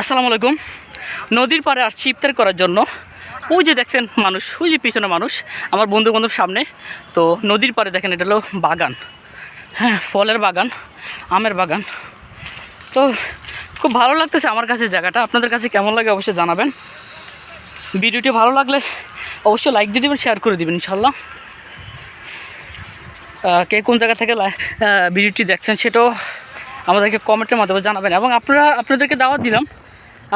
আসসালামু আলাইকুম। নদীর পাড়ে আসছি ইফতার করার জন্য। ওই যে দেখছেন মানুষ, ওই যে পিছনে মানুষ, আমার বন্ধু বান্ধব সামনে। তো নদীর পাড়ে দেখেন, এটা হলো বাগান। হ্যাঁ ফলের বাগান, আমের বাগান। তো খুব ভালো লাগতেছে আমার কাছে জায়গাটা। আপনাদের কাছে কেমন লাগে অবশ্যই জানাবেন। ভিডিওটি ভালো লাগলে অবশ্যই লাইক দিয়ে দেবেন শেয়ার করে দেবেন ইনশাল্লাহ কে কোন জায়গা থেকে ভিডিওটি দেখছেন সেটাও আমাদেরকে কমেন্টের মাধ্যমে জানাবেন। এবং আপনারা আপনাদেরকে দাওয়াত দিলাম।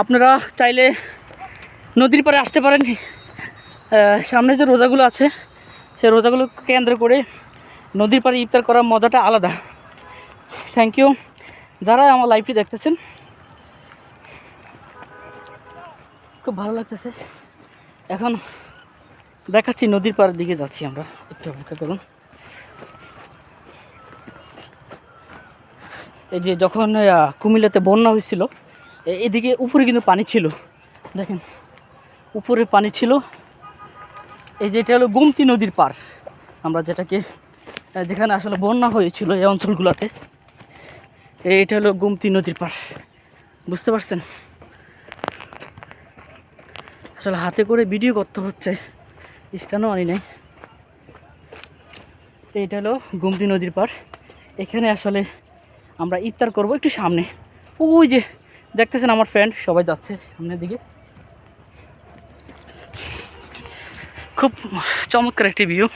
আপনারা চাইলে নদীর পাড়ে আসতে পারেন। সামনে যে রোজাগুলো আছে সে রোজাগুলো কেন্দ্র করে নদীর পাড়ে ইফতার করার মজাটা আলাদা। থ্যাংক ইউ যারা আমার লাইভটি দেখতেছেন, খুব ভালো লাগতেছে। এখন দেখাচ্ছি নদীর পাড়ের দিকে যাচ্ছি আমরা। একটু অপেক্ষা করুন। এই যে যখন কুমিল্লাতে বন্যা হয়েছিল এদিকে উপরে কিন্তু পানি ছিল। দেখেন, উপরে পানি ছিল। এই যে এটা হলো গুমতি নদীর পার। আমরা যেটাকে যেখানে আসলে বন্যা হয়েছিল এই অঞ্চলগুলোতে এটা হলো গুমতি নদীর পার। বুঝতে পারছেন? আসলে হাতে করে ভিডিও করতে হচ্ছে স্ট্যান্ডও আনি নাই। এইটা হলো গুমতি নদীর পার। এখানে আসলে আমরা ইফতার করব একটু সামনে। ওই যে দেখতেছেন আমার ফ্রেন্ড সবাই যাচ্ছে সামনের দিকে। খুব চমৎকার একটি ভিউ